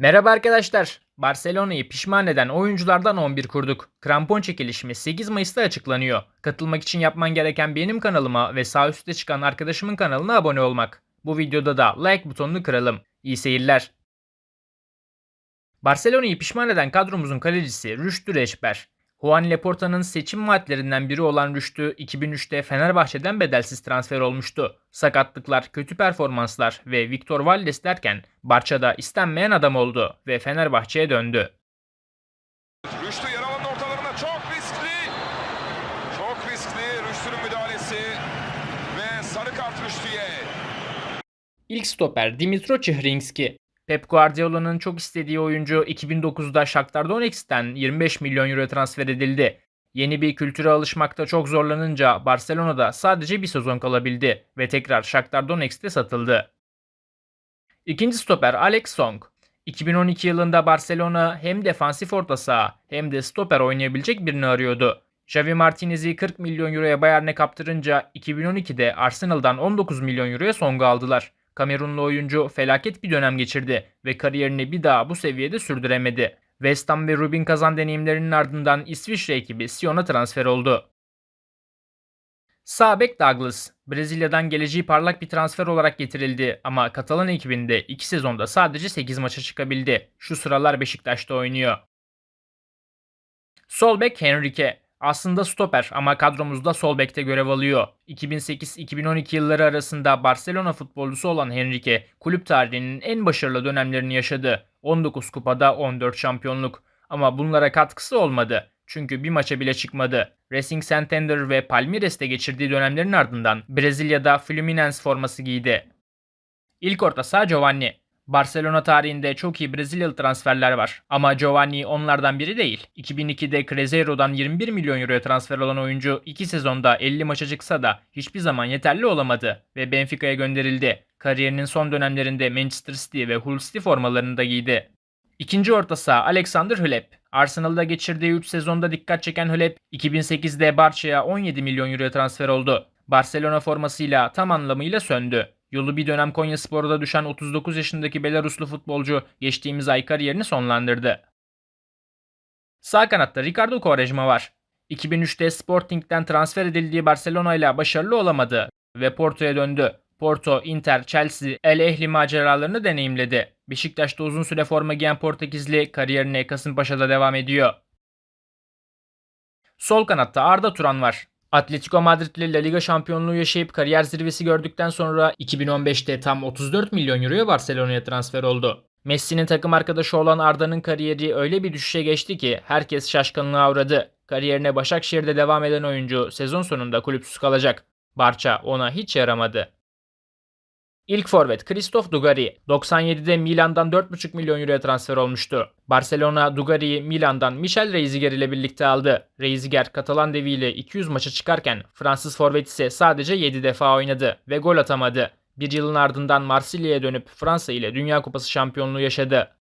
Merhaba arkadaşlar. Barcelona'yı pişman eden oyunculardan 11 kurduk. Krampon çekilişimi 8 Mayıs'ta açıklanıyor. Katılmak için yapman gereken benim kanalıma ve sağ üstte çıkan arkadaşımın kanalına abone olmak. Bu videoda da like butonunu kıralım. İyi seyirler. Barcelona'yı pişman eden kadromuzun kalecisi Rüştü Reçber. Juan Laporta'nın seçim vaatlerinden biri olan Rüştü 2003'te Fenerbahçe'den bedelsiz transfer olmuştu. Sakatlıklar, kötü performanslar ve Victor Valdes derken Barça'da istenmeyen adam oldu ve Fenerbahçe'ye döndü. Rüştü yer alanın ortalarına çok riskli. Çok riskli Rüştü'nün müdahalesi. Ve sarı kart Rüştü'ye. İlk stoper Dimitro Chihrinski. Pep Guardiola'nın çok istediği oyuncu 2009'da Shakhtar Donetsk'ten 25 milyon euro transfer edildi. Yeni bir kültüre alışmakta çok zorlanınca Barcelona'da sadece bir sezon kalabildi ve tekrar Shakhtar Donetsk'te satıldı. İkinci stoper Alex Song. 2012 yılında Barcelona hem defansif orta saha hem de stoper oynayabilecek birini arıyordu. Xavi Martinez'i 40 milyon euroya Bayern'e kaptırınca 2012'de Arsenal'dan 19 milyon euroya Song'u aldılar. Kamerunlu oyuncu felaket bir dönem geçirdi ve kariyerini bir daha bu seviyede sürdüremedi. West Ham ve Rubin Kazan deneyimlerinin ardından İsviçre ekibi Sion'a transfer oldu. Sağ bek Douglas, Brezilya'dan geleceği parlak bir transfer olarak getirildi ama Katalan ekibinde 2 sezonda sadece 8 maça çıkabildi. Şu sıralar Beşiktaş'ta oynuyor. Sol bek Henrique. Aslında stoper ama kadromuzda sol bekte görev alıyor. 2008-2012 yılları arasında Barcelona futbolcusu olan Henrique, kulüp tarihinin en başarılı dönemlerini yaşadı. 19 kupada 14 şampiyonluk. Ama bunlara katkısı olmadı. Çünkü bir maça bile çıkmadı. Racing Santander ve Palmeiras'te geçirdiği dönemlerin ardından Brezilya'da Fluminense forması giydi. İlk orta saha Giovanni. Barcelona tarihinde çok iyi Brezilyalı transferler var. Ama Giovanni onlardan biri değil. 2002'de Cruzeiro'dan 21 milyon euroya transfer olan oyuncu 2 sezonda 50 maça çıksa da hiçbir zaman yeterli olamadı ve Benfica'ya gönderildi. Kariyerinin son dönemlerinde Manchester City ve Hull City formalarını da giydi. İkinci orta saha Alexander Hleb. Arsenal'da geçirdiği 3 sezonda dikkat çeken Hleb 2008'de Barça'ya 17 milyon euroya transfer oldu. Barcelona formasıyla tam anlamıyla söndü. Yolu bir dönem Konyaspor'da düşen 39 yaşındaki Belaruslu futbolcu geçtiğimiz ay kariyerini sonlandırdı. Sağ kanatta Ricardo Quaresma var. 2003'te Sporting'den transfer edildiği Barcelona ile başarılı olamadı ve Porto'ya döndü. Porto, Inter, Chelsea, El Ehli maceralarını deneyimledi. Beşiktaş'ta uzun süre forma giyen Portekizli kariyerine Kasımpaşa'da devam ediyor. Sol kanatta Arda Turan var. Atletico Madrid ile La Liga şampiyonluğu yaşayıp kariyer zirvesi gördükten sonra 2015'te tam 34 milyon euroya Barcelona'ya transfer oldu. Messi'nin takım arkadaşı olan Arda'nın kariyeri öyle bir düşüşe geçti ki herkes şaşkınlığa uğradı. Kariyerine Başakşehir'de devam eden oyuncu sezon sonunda kulüpsüz kalacak. Barça ona hiç yaramadı. İlk forvet Christophe Dugarry 97'de Milan'dan 4,5 milyon euroya transfer olmuştu. Barcelona Dugarry'i Milan'dan Michel Reisiger ile birlikte aldı. Reisiger Katalan deviyle 200 maça çıkarken Fransız forvet ise sadece 7 defa oynadı ve gol atamadı. Bir yılın ardından Marsilya'ya dönüp Fransa ile Dünya Kupası şampiyonluğu yaşadı.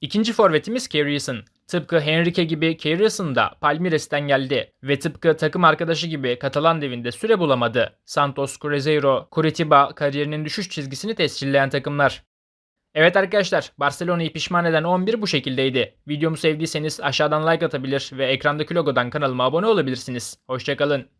İkinci forvetimiz Karius'un. Tıpkı Henrique gibi Karius'un da Palmeiras'ten geldi ve tıpkı takım arkadaşı gibi Katalan devinde süre bulamadı. Santos, Cruzeiro, Curitiba kariyerinin düşüş çizgisini tescilleyen takımlar. Evet arkadaşlar Barcelona'yı pişman eden 11 bu şekildeydi. Videomu sevdiyseniz aşağıdan like atabilir ve ekrandaki logodan kanalıma abone olabilirsiniz. Hoşçakalın.